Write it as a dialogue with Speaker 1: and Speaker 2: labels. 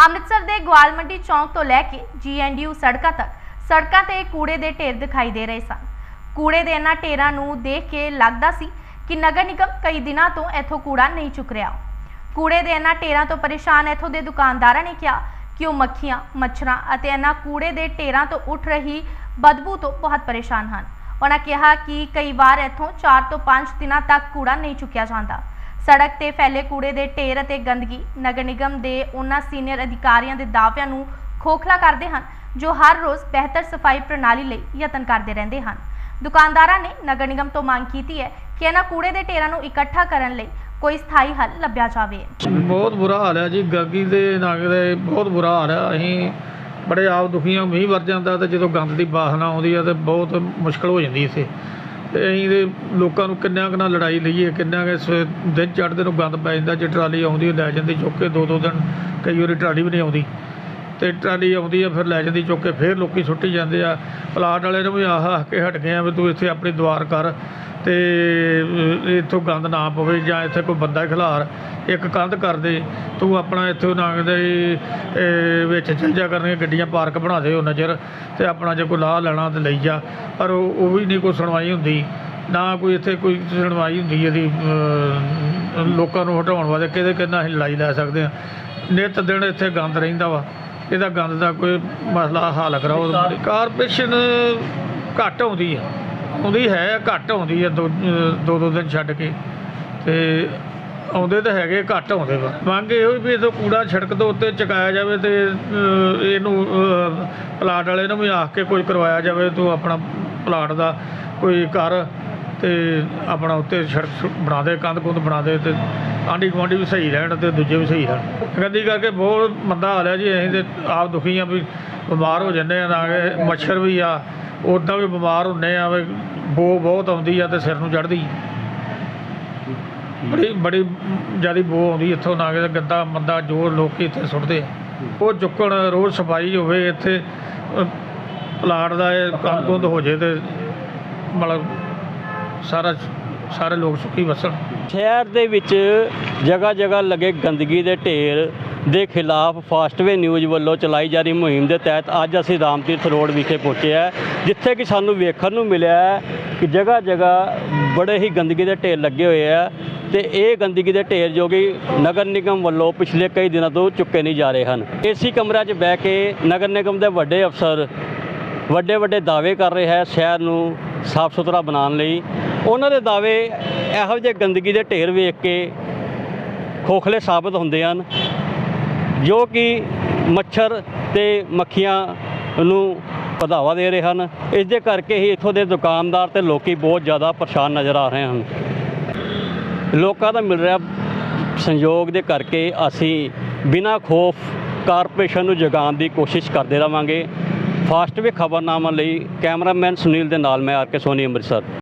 Speaker 1: ਅੰਮ੍ਰਿਤਸਰ ਦੇ ਗਵਾਲ ਮੰਡੀ ਚੌਂਕ ਤੋਂ ਲੈ ਕੇ ਜੀਐਨਡੀਯੂ ਸੜਕਾਂ ਤੱਕ, ਸੜਕਾਂ ਤੇ ਕੂੜੇ ਦੇ ਢੇਰ ਦਿਖਾਈ ਦੇ ਰਹੇ ਸਨ। ਕੂੜੇ ਦੇ ਇਹਨਾਂ ਢੇਰਾਂ ਨੂੰ ਦੇਖ ਕੇ ਲੱਗਦਾ ਸੀ ਕਿ ਨਗਰ ਨਿਗਮ ਕਈ ਦਿਨਾਂ ਤੋਂ ਇੱਥੋਂ ਕੂੜਾ ਨਹੀਂ ਚੁੱਕ ਰਿਹਾ। ਕੂੜੇ ਦੇ ਇਹਨਾਂ ਢੇਰਾਂ ਤੋਂ ਪਰੇਸ਼ਾਨ ਇੱਥੋਂ ਦੇ ਦੁਕਾਨਦਾਰਾਂ ਨੇ ਕਿਹਾ ਕਿ ਉਹ ਮੱਖੀਆਂ, ਮੱਛਰਾਂ ਅਤੇ ਇਹਨਾਂ ਕੂੜੇ ਦੇ ਢੇਰਾਂ ਤੋਂ ਉੱਠ ਰਹੀ ਬਦਬੂ ਤੋਂ ਬਹੁਤ ਪਰੇਸ਼ਾਨ ਹਨ। ਉਹਨਾਂ ਕਿਹਾ ਕਿ ਕਈ ਵਾਰ ਇੱਥੋਂ 4 ਤੋਂ 5 ਦਿਨਾਂ ਤੱਕ ਕੂੜਾ ਨਹੀਂ ਚੁੱਕਿਆ ਜਾਂਦਾ। ਸੜਕ ਤੇ ਫੈਲੇ ਕੂੜੇ ਦੇ ਢੇਰ ਅਤੇ ਗੰਦਗੀ। ਨਗਰ ਨਿਗਮ ਦੇ ਉਹਨਾਂ ਸੀਨੀਅਰ ਅਧਿਕਾਰੀਆਂ ਦੇ ਦਾਅਵਿਆਂ ਨੂੰ ਖੋਖਲਾ ਕਰਦੇ ਹਨ, ਜੋ ਹਰ ਰੋਜ਼ ਬਿਹਤਰ ਸਫ਼ਾਈ ਪ੍ਰਣਾਲੀ ਲਈ ਯਤਨ ਕਰਦੇ ਰਹਿੰਦੇ ਹਨ। ਦੁਕਾਨਦਾਰਾਂ ਨੇ ਨਗਰ ਨਿਗਮ ਤੋਂ ਮੰਗ ਕੀਤੀ ਹੈ ਕਿ ਇਹਨਾਂ ਕੂੜੇ ਦੇ ਢੇਰਾਂ ਨੂੰ ਇਕੱਠਾ ਕਰਨ ਲਈ ਕੋਈ ਸਥਾਈ ਹੱਲ ਲੱਭਿਆ ਜਾਵੇ।
Speaker 2: ਬਹੁਤ ਬੁਰਾ ਹਾਲ ਹੈ ਜੀ ਗਾਗੀ ਦੇ ਨਗ ਦੇ ਬਹੁਤ ਬੁਰਾ ਹਾਲ ਹੈ। ਅਸੀਂ ਬੜੇ ਆਪ ਦੁਖੀ ਹਾਂ, ਮੀਂਹ ਵਰ ਜਾਂਦਾ ਤੇ ਜਦੋਂ ਗੰਦ ਦੀ ਬਾਸਨਾ ਆਉਂਦੀ ਹੈ ਤੇ ਬਹੁਤ ਮੁਸ਼ਕਲ ਹੋ ਜਾਂਦੀ ਇੱਥੇ। ਅਸੀਂ ਦੇ ਲੋਕਾਂ ਨੂੰ ਕਿੰਨਾ ਕੁ ਨਾਲ ਲੜਾਈ ਲਈਏ ਕਿੰਨਾ ਕੁ ਸਵੇ- ਦਿਨ ਚੜ੍ਹਦੇ ਨੂੰ ਗੰਦ ਪੈ ਜਾਂਦਾ ਜੇ ਟਰਾਲੀ ਆਉਂਦੀ ਹੈ, ਲੈ ਜਾਂਦੀ ਚੁੱਕ ਕੇ ਦੋ ਦੋ ਦਿਨ ਕਈ ਵਾਰੀ ਟਰਾਲੀ ਵੀ ਨਹੀਂ ਆਉਂਦੀ। ਅਤੇ ਟਰਾਲੀ ਆਉਂਦੀ ਆ ਫਿਰ ਲੈ ਜਾਂਦੀ ਚੁੱਕ ਕੇ ਫਿਰ ਲੋਕ ਸੁੱਟੀ ਜਾਂਦੇ ਆ। ਪਲਾਟ ਵਾਲੇ ਨੂੰ ਵੀ ਆਹ ਆਖ ਕੇ ਹਟ ਗਏ ਆ ਵੀ ਤੂੰ ਇੱਥੇ ਆਪਣੀ ਦੁਆਰ ਕਰ। ਤੇ ਇੱਥੋਂ ਗੰਦ ਨਾ ਪਵੇ ਜਾਂ ਇੱਥੇ ਕੋਈ ਬੰਦਾ ਖਿਲਾਰ ਇੱਕ ਕੰਧ ਕਰ ਦੇ ਤੂੰ ਆਪਣਾ ਇੱਥੋਂ ਨਾਂਗਦੇ ਵਿੱਚ ਚੱਲ ਜਾ ਕਰਨਗੇ ਗੱਡੀਆਂ ਪਾਰਕ ਬਣਾ ਦੇ ਉਹ ਨਜ਼ਰ ਤੇ ਆਪਣਾ ਜੇ ਕੋਈ ਲਾਹ ਲੈਣਾ ਤੇ ਲਈ ਜਾ। ਪਰ ਉਹ ਵੀ ਨਹੀਂ ਕੋਈ ਸੁਣਵਾਈ ਹੁੰਦੀ ਨਾ ਕੋਈ ਇੱਥੇ ਕੋਈ ਸੁਣਵਾਈ ਹੁੰਦੀ ਇਹਦੀ ਲੋਕਾਂ ਨੂੰ ਹਟਾਉਣ ਵਾਸਤੇ ਕਿਹਦੇ ਕਿੰਨਾ ਅਸੀਂ ਲੜਾਈ ਲੈ ਸਕਦੇ ਹਾਂ। ਨਿਤ ਦਿਨ ਇੱਥੇ ਗੰਦ ਰਹਿੰਦਾ ਵਾ ਇਹਦਾ ਗੰਦ ਦਾ ਕੋਈ ਮਸਲਾ ਹੱਲ ਕਰਾਓ। ਕਾਰਪੋਰੇਸ਼ਨ ਘੱਟ ਆਉਂਦੀ ਹੈ ਆਉਂਦੀ ਹੈ, ਘੱਟ ਆਉਂਦੀ ਹੈ, ਦੋ ਦੋ ਦੋ ਦਿਨ ਛੱਡ ਕੇ। ਤੇ ਆਉਂਦੇ ਤਾਂ ਹੈਗੇ, ਘੱਟ ਆਉਂਦੇ ਵਾ। ਮੰਗ ਇਹੋ ਹੀ ਵੀ ਇਥੋਂ ਕੂੜਾ ਸੜਕ ਦੇ, ਉੱਤੇ ਚੁਕਾਇਆ ਜਾਵੇ ਤੇ ਇਹਨੂੰ ਪਲਾਟ ਵਾਲੇ ਨੂੰ ਵੀ ਆਖ ਕੇ ਕੋਈ ਕਰਵਾਇਆ ਜਾਵੇ, ਤੂੰ ਆਪਣਾ ਪਲਾਟ ਦਾ ਕੋਈ ਕਰ ਤੇ ਆਪਣਾ ਉੱਤੇ ਸੜਕ ਬਣਾ ਦੇ ਕੰਧ ਕੁੰਦ ਬਣਾ ਦੇ ਤੇ ਆਂਢੀ ਗੁਆਂਢੀ ਵੀ ਸਹੀ ਰਹਿਣ ਤੇ ਦੂਜੇ ਵੀ ਸਹੀ ਰਹਿਣ। ਗੰਦੀ ਕਰਕੇ ਬਹੁਤ ਮੰਦਾ ਹਾਲ ਹੈ ਜੀ, ਅਸੀਂ ਤੇ ਆਪ ਦੁਖੀ ਆ ਵੀ ਬਿਮਾਰ ਹੋ ਜੰਨੇ ਆ, ਨਾ ਕਿ ਮੱਛਰ ਵੀ ਆ। ਉਦਾਂ ਵੀ ਬਿਮਾਰ ਹੁੰਨੇ ਆ, ਵੀ ਬੋ ਬਹੁਤ ਆਉਂਦੀ ਆ ਤੇ ਸਿਰ ਨੂੰ ਚੜ੍ਹਦੀ। ਬੜੀ ਬੜੀ ਜ਼ਿਆਦਾ ਬੋ ਆਉਂਦੀ ਇੱਥੋਂ, ਨਾ ਕਿ ਗੰਦਾ ਮੰਦਾ ਜੋ ਲੋਕ ਇੱਥੇ ਸੁੱਟਦੇ ਉਹ ਚੁੱਕਣ, ਰੋਜ਼ ਸਫ਼ਾਈ ਹੋਵੇ, ਇੱਥੇ ਪਲਾਟ ਦਾ ਇਹ ਕੰਮ ਕੁੰਦ ਹੋ ਜੇ ਤੇ ਮਤਲਬ ਸਾਰਾ ਸਾਰੇ ਲੋਕ ਸੁਖੀ ਵਸਣ।
Speaker 3: ਸ਼ਹਿਰ ਦੇ ਵਿੱਚ ਜਗ੍ਹਾ ਜਗ੍ਹਾ ਲੱਗੇ ਗੰਦਗੀ ਦੇ ਢੇਰ ਦੇ ਖਿਲਾਫ ਫਾਸਟਵੇ ਨਿਊਜ਼ ਵੱਲੋਂ ਚਲਾਈ ਜਾ ਰਹੀ ਮੁਹਿੰਮ ਦੇ ਤਹਿਤ ਅੱਜ ਅਸੀਂ ਰਾਮਤੀਰਥ ਰੋਡ ਵਿਖੇ ਪਹੁੰਚੇ ਹਾਂ, ਜਿੱਥੇ ਕਿ ਸਾਨੂੰ ਵੇਖਣ ਨੂੰ ਮਿਲਿਆ ਕਿ ਜਗ੍ਹਾ ਜਗ੍ਹਾ ਬੜੇ ਹੀ ਗੰਦਗੀ ਦੇ ਢੇਰ ਲੱਗੇ ਹੋਏ ਆ ਤੇ ਇਹ ਗੰਦਗੀ ਦੇ ਢੇਰ ਜੋ ਕਿ ਨਗਰ ਨਿਗਮ ਵੱਲੋਂ ਪਿਛਲੇ ਕਈ ਦਿਨਾਂ ਤੋਂ ਚੁੱਕੇ ਨਹੀਂ ਜਾ ਰਹੇ ਹਨ। ਏਸੀ ਕਮਰਿਆਂ 'ਚ ਬਹਿ ਕੇ ਨਗਰ ਨਿਗਮ ਦੇ ਵੱਡੇ ਅਫਸਰ ਵੱਡੇ ਵੱਡੇ ਦਾਅਵੇ ਕਰ ਰਹੇ ਹੈ ਸ਼ਹਿਰ ਨੂੰ ਸਾਫ਼ ਸੁਥਰਾ ਬਣਾਉਣ ਲਈ। ਉਹਨਾਂ ਦੇ ਦਾਅਵੇ ਇਹੋ ਜਿਹੇ ਗੰਦਗੀ ਦੇ ਢੇਰ ਵੇਖ ਕੇ ਖੋਖਲੇ ਸਾਬਤ ਹੁੰਦੇ ਹਨ। ਜੋ ਕਿ ਮੱਛਰ ਤੇ ਮੱਖੀਆਂ ਨੂੰ ਵਧਾਵਾ ਦੇ ਰਹੇ ਹਨ, ਇਸ ਦੇ ਕਰਕੇ ਹੀ ਇੱਥੋਂ ਦੇ ਦੁਕਾਨਦਾਰ ਤੇ ਲੋਕੀ ਬਹੁਤ ਜ਼ਿਆਦਾ ਪਰੇਸ਼ਾਨ ਨਜ਼ਰ ਆ ਰਹੇ ਹਨ। ਲੋਕਾਂ ਦਾ ਮਿਲ ਰਿਹਾ ਸੰਯੋਗ ਦੇ ਕਰਕੇ ਅਸੀਂ ਬਿਨਾਂ ਖੋਫ ਕਾਰਪੋਰੇਸ਼ਨ ਨੂੰ ਜਗਾਉਣ ਦੀ ਕੋਸ਼ਿਸ਼ ਕਰਦੇ ਰਵਾਂਗੇ। ਫਾਸਟਵੇ ਖਬਰਨਾਮਾ ਲਈ ਕੈਮਰਾਮੈਨ ਸੁਨੀਲ ਦੇ ਨਾਲ ਮੈਂ ਆਰ ਕੇ ਸੋਨੀ, ਅੰਮ੍ਰਿਤਸਰ।